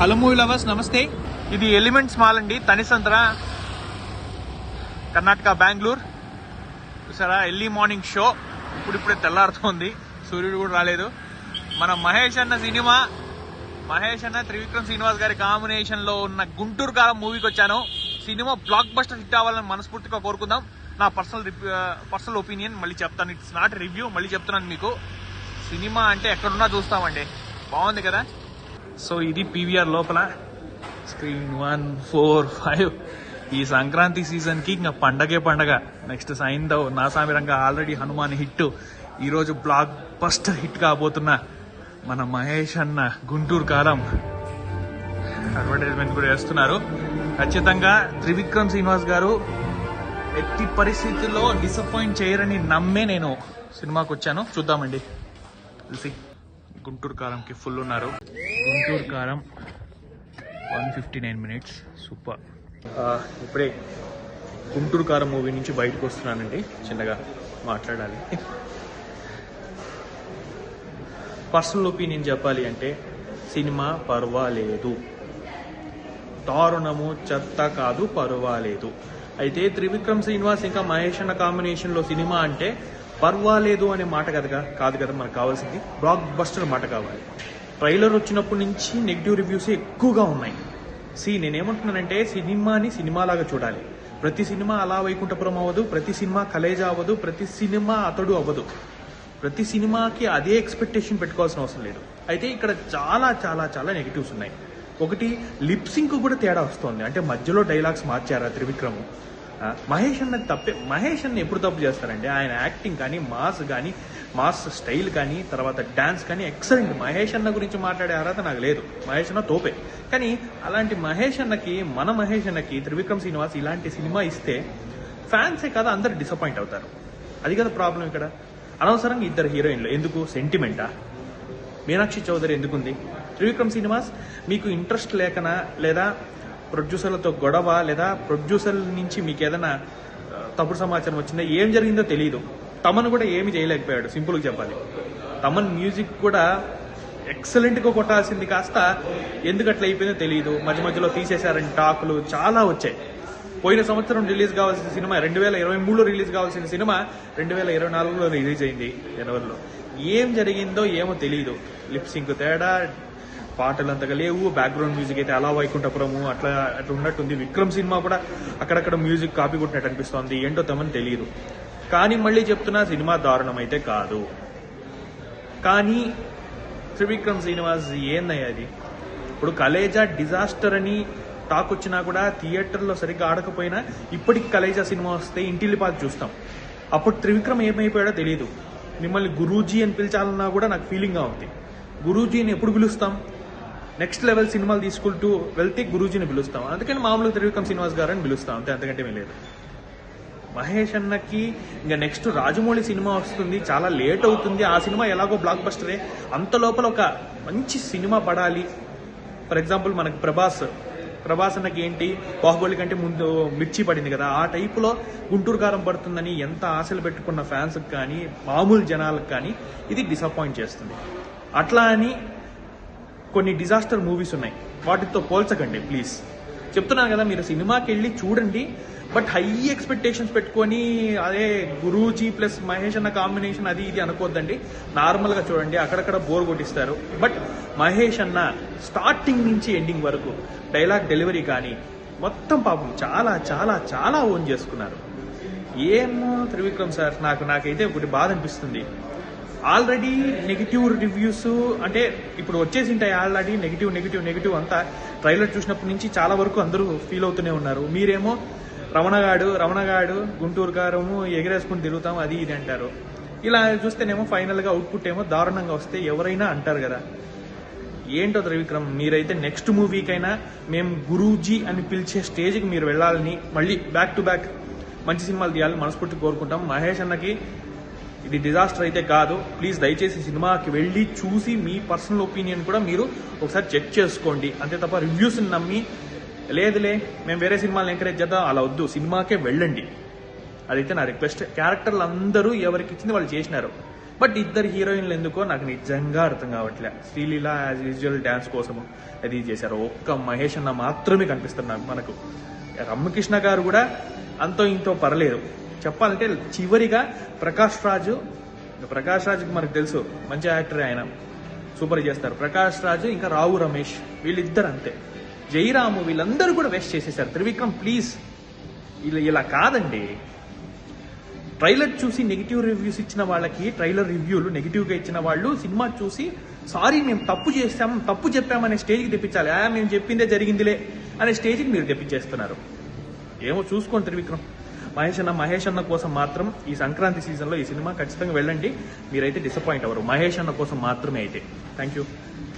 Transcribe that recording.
Hello movie lovers నమస్తే. ఇది elements mall అండి తనిసంద్ర కర్ణాటక బెంగళూరు. చూసారా ఎర్లీ మార్నింగ్ షో. ఇప్పుడిప్పుడే తెల్లారుతోంది సూర్యుడు కూడా రాలేదు. మన మహేష్ అన్న సినిమా మహేష్ అన్న త్రివిక్రమ్ శ్రీనివాస్ గారి కాంబినేషన్లో ఉన్న గుంటూరు కాలం మూవీకి వచ్చాను. సినిమా బ్లాక్ బస్టర్ హిట్ అవ్వాలని మనస్ఫూర్తిగా కోరుకుందాం. నా పర్సనల్ పర్సనల్ ఒపీనియన్ మళ్ళీ చెప్తాను. ఇట్స్ నాట్ రివ్యూ మళ్ళీ చెప్తున్నాను మీకు. సినిమా అంటే ఎక్కడున్నా చూస్తామండి. బాగుంది కదా? సో ఇది పీవీఆర్ లోపల. స్క్రీన్ వన్ ఫోర్ ఫైవ్ ఈ సంక్రాంతి సీజన్కి ఇంకా పండగే పండగ. Next Saindhav Naa Saamiranga already Hanuman hit. ఈరోజు బ్లాక్ బస్టర్ హిట్ కాబోతున్న మన మహేష్ అన్న గుంటూరు కారం అడ్వర్టైజ్మెంట్ కూడా చేస్తున్నారు ఖచ్చితంగా త్రివిక్రమ్ శ్రీనివాస్ గారు ఎట్టి పరిస్థితుల్లో డిసప్పాయింట్ చేయరని నమ్మే నేను సినిమాకి వచ్చాను చూద్దామండి తెలిసి గుంటూరు కారంకి ఫుల్ ఉన్నారు. Guntur Kaaram one fifty nine minutes super ఇప్పుడే గుంటూరు కారం మూవీ నుంచి బయటకు వస్తున్నానండి. చిన్నగా మాట్లాడాలి. పర్సనల్ ఒపీనియన్ చెప్పాలి అంటే సినిమా పర్వాలేదు. దారుణము చెత్త కాదు పర్వాలేదు. అయితే త్రివిక్రమ్ శ్రీనివాస్ ఇంకా మహేష్ అన్న కాంబినేషన్లో సినిమా అంటే పర్వాలేదు అనే మాట కదగా కాదు కదా మనకు కావాల్సింది. బ్లాక్ బస్టర్ మాట కావాలి. ట్రైలర్ వచ్చినప్పటి నుంచి నెగిటివ్ రివ్యూస్ ఎక్కువగా ఉన్నాయి. సి నేనేమంటున్నానంటే సినిమాని సినిమాలాగా చూడాలి. ప్రతి సినిమా అలా వైకుంఠపురం అవ్వదు ప్రతి సినిమా కలేజా అవ్వదు ప్రతి సినిమా అతడు అవ్వదు. ప్రతి సినిమాకి అదే ఎక్స్పెక్టేషన్ పెట్టుకోవాల్సిన అవసరం లేదు. అయితే ఇక్కడ చాలా చాలా చాలా నెగిటివ్స్ ఉన్నాయి. ఒకటి లిప్సింక్ కూడా తేడా వస్తుంది. అంటే మధ్యలో డైలాగ్స్ మార్చారా త్రివిక్రమ్? మహేష్ అన్నది తప్పే మహేష్ అన్న ఎప్పుడు తప్పు చేస్తారండి? ఆయన యాక్టింగ్ కానీ మాస్ కానీ మాస్ స్టైల్ కానీ తర్వాత డాన్స్ కానీ ఎక్సలెంట్ మహేష్ అన్న గురించి మాట్లాడే అర్హత నాకు లేదు. మహేష్ అన్న తోపే. కానీ అలాంటి మహేష్ అన్నకి మన మహేష్ అన్నకి త్రివిక్రమ్ శ్రీనివాస్ ఇలాంటి సినిమా ఇస్తే ఫ్యాన్సే కదా అందరు డిసప్పాయింట్ అవుతారు. అది కదా ప్రాబ్లం ఇక్కడ. అనవసరంగా ఇద్దరు హీరోయిన్లు. ఎందుకు? సెంటిమెంటా మీనాక్షి చౌదరి ఎందుకుంది? త్రివిక్రమ్ శ్రీనివాస్ మీకు ఇంట్రెస్ట్ లేకనా? లేదా ప్రొడ్యూసర్లతో గొడవ లేదా ప్రొడ్యూసర్ నుంచి మీకు ఏదైనా తప్పుడు సమాచారం వచ్చిందా? ఏం జరిగిందో తెలియదు తమను కూడా ఏమి చేయలేకపోయాడు. సింపుల్గా చెప్పాలి. తమన్ మ్యూజిక్ కూడా ఎక్సలెంట్గా కొట్టాల్సింది కాస్త ఎందుకు అట్లా అయిపోయిందో తెలియదు మధ్య మధ్యలో తీసేశారని టాకులు చాలా వచ్చాయి. పోయిన సంవత్సరం రిలీజ్ కావాల్సిన సినిమా రెండు వేల ఇరవై మూడులో రిలీజ్ కావాల్సిన సినిమా రెండు వేల ఇరవై నాలుగులో రిలీజ్ అయింది జనవరిలో. ఏం జరిగిందో ఏమో తెలియదు లిప్ సింక్ తేడా పాటలు అంతగా లేవు బ్యాక్గ్రౌండ్ మ్యూజిక్ అయితే అలా వైకుంఠపురము అట్లా అట్లా ఉన్నట్టుంది. విక్రమ్ సినిమా కూడా అక్కడక్కడ మ్యూజిక్ కాపీ కొట్టినట్టు అనిపిస్తోంది. ఏంటో తమని తెలియదు కానీ మళ్ళీ చెప్తున్నా సినిమా దారుణం అయితే కాదు. కానీ త్రివిక్రమ్ శ్రీనివాస్ ఏందయ్యా అది? ఇప్పుడు కలేజా డిజాస్టర్ అని టాక్ వచ్చినా కూడా థియేటర్లో సరిగ్గా ఆడకపోయినా ఇప్పటికి కలేజా సినిమా వస్తే ఇంటిల్లిపాది చూస్తాం. అప్పుడు త్రివిక్రమ్ ఏమైపోయాడో తెలియదు మిమ్మల్ని గురూజీ అని పిలిచాలన్నా కూడా నాకు ఫీలింగ్గా ఉంది. గురూజీని ఎప్పుడు పిలుస్తాం? నెక్స్ట్ లెవెల్ సినిమాలు తీసుకుంటూ వెళ్తే గురూజీని పిలుస్తాం. అందుకని మామూలుగా త్రివిక్రమ్ శ్రీనివాస్ గారు అని పిలుస్తాం. అంతే అంతకంటే ఏమీ లేదు. మహేష్ అన్నకి ఇంకా నెక్స్ట్ రాజమౌళి సినిమా వస్తుంది. చాలా లేట్ అవుతుంది. ఆ సినిమా ఎలాగో బ్లాక్ బస్టరే అంత లోపల ఒక మంచి సినిమా పడాలి. ఫర్ ఎగ్జాంపుల్ మనకు ప్రభాస్. ప్రభాస్ అన్నకి ఏంటి? బాహుబలి కంటే ముందు మిర్చి పడింది కదా. ఆ టైపులో గుంటూరు కారం పడుతుందని ఎంత ఆశలు పెట్టుకున్న ఫ్యాన్స్కి కానీ మామూలు జనాలకు కానీ ఇది డిసప్పాయింట్ చేస్తుంది. అట్లా అని కొన్ని డిజాస్టర్ మూవీస్ ఉన్నాయి. వాటితో పోల్చకండి ప్లీజ్ చెప్తున్నాను కదా మీరు సినిమాకి వెళ్ళి చూడండి బట్ హై ఎక్స్పెక్టేషన్స్ పెట్టుకొని అదే గురూజీ ప్లస్ మహేష్ అన్న కాంబినేషన్ అది ఇది అనుకోవద్దండి నార్మల్గా చూడండి అక్కడక్కడ బోర్ కొట్టిస్తారు. బట్ మహేష్ అన్న స్టార్టింగ్ నుంచి ఎండింగ్ వరకు డైలాగ్ డెలివరీ కానీ మొత్తం పాపం చాలా చాలా చాలా ఓన్ చేసుకున్నారు. ఏమో త్రివిక్రమ్ సార్ నాకు నాకైతే ఒకటి బాధ అనిపిస్తుంది. ఆల్రెడీ నెగిటివ్ రివ్యూస్ అంటే ఇప్పుడు వచ్చేసి ఉంటాయి ఆల్రెడీ నెగిటివ్ నెగిటివ్ నెగిటివ్ అంతా. ట్రైలర్ చూసినప్పటి నుంచి చాలా వరకు అందరూ ఫీల్ అవుతూనే ఉన్నారు. మీరేమో రమణగాడు రమణగాడు గుంటూరు కారము ఎగిరేసుకుని తిరుగుతాం అది ఇది అంటారు. ఇలా చూస్తేనేమో ఫైనల్గా అవుట్పుట్ ఏమో దారుణంగా వస్తే ఎవరైనా అంటారు కదా. ఏంటో త్రివిక్రమ్ మీరైతే నెక్స్ట్ మూవీకైనా మేము గురూజీ అని పిలిచే స్టేజ్కి మీరు వెళ్ళాలని మళ్ళీ బ్యాక్ టు బ్యాక్ మంచి సినిమాలు తీయాలని మనస్ఫూర్తి కోరుకుంటాం. మహేష్ అన్నకి ఇది డిజాస్టర్ అయితే కాదు. ప్లీజ్ దయచేసి సినిమాకి వెళ్ళి చూసి మీ పర్సనల్ ఒపీనియన్ కూడా మీరు ఒకసారి చెక్ చేసుకోండి. అంతే తప్ప రివ్యూస్ని నమ్మి లేదులే మేము వేరే సినిమాలు ఎంకరేజ్ చేద్దాం అలా వద్దు. సినిమాకే వెళ్ళండి. అదైతే నా రిక్వెస్ట్ క్యారెక్టర్లు అందరూ ఎవరికి ఇచ్చింది వాళ్ళు చేసినారు. బట్ ఇద్దరు హీరోయిన్లు ఎందుకో నాకు నిజంగా అర్థం కావట్లే. శ్రీలీల యాజ్ యూజువల్ డ్యాన్స్ కోసము అది చేశారు. ఒక్క మహేష్ అన్న మాత్రమే కనిపిస్తున్నారు మనకు. రమ్మకృష్ణ గారు కూడా అంతో ఇంతో పర్లేదు. చెప్పాలంటే చివరిగా ప్రకాష్ రాజు ప్రకాష్ రాజుకి మనకు తెలుసు మంచి యాక్టర్ ఆయన సూపర్ చేస్తారు. ప్రకాష్ రాజు ఇంకా రావు రమేష్ వీళ్ళిద్దరు అంతే. జయరాము వీళ్ళందరూ కూడా వేస్ట్ చేసేసారు. త్రివిక్రమ్ ప్లీజ్ ఇలా ఇలా కాదండి. ట్రైలర్ చూసి నెగిటివ్ రివ్యూస్ ఇచ్చిన వాళ్ళకి ట్రైలర్ రివ్యూలు నెగిటివ్గా ఇచ్చిన వాళ్ళు సినిమా చూసి సారీ మేము తప్పు చేస్తాం తప్పు చెప్పామనే స్టేజ్కి తెప్పించాలి. ఆ మేము చెప్పిందే జరిగిందిలే అనే స్టేజ్కి మీరు తెప్పించేస్తున్నారు. ఏమో చూసుకోండి త్రివిక్రమ్. మహేష్ అన్న మహేష్ అన్న కోసం మాత్రం ఈ సంక్రాంతి సీజన్లో ఈ సినిమా ఖచ్చితంగా వెళ్ళండి. మీరైతే డిసప్పాయింట్ అవ్వరు. మహేష్ అన్న కోసం మాత్రమే అయితే. Thank you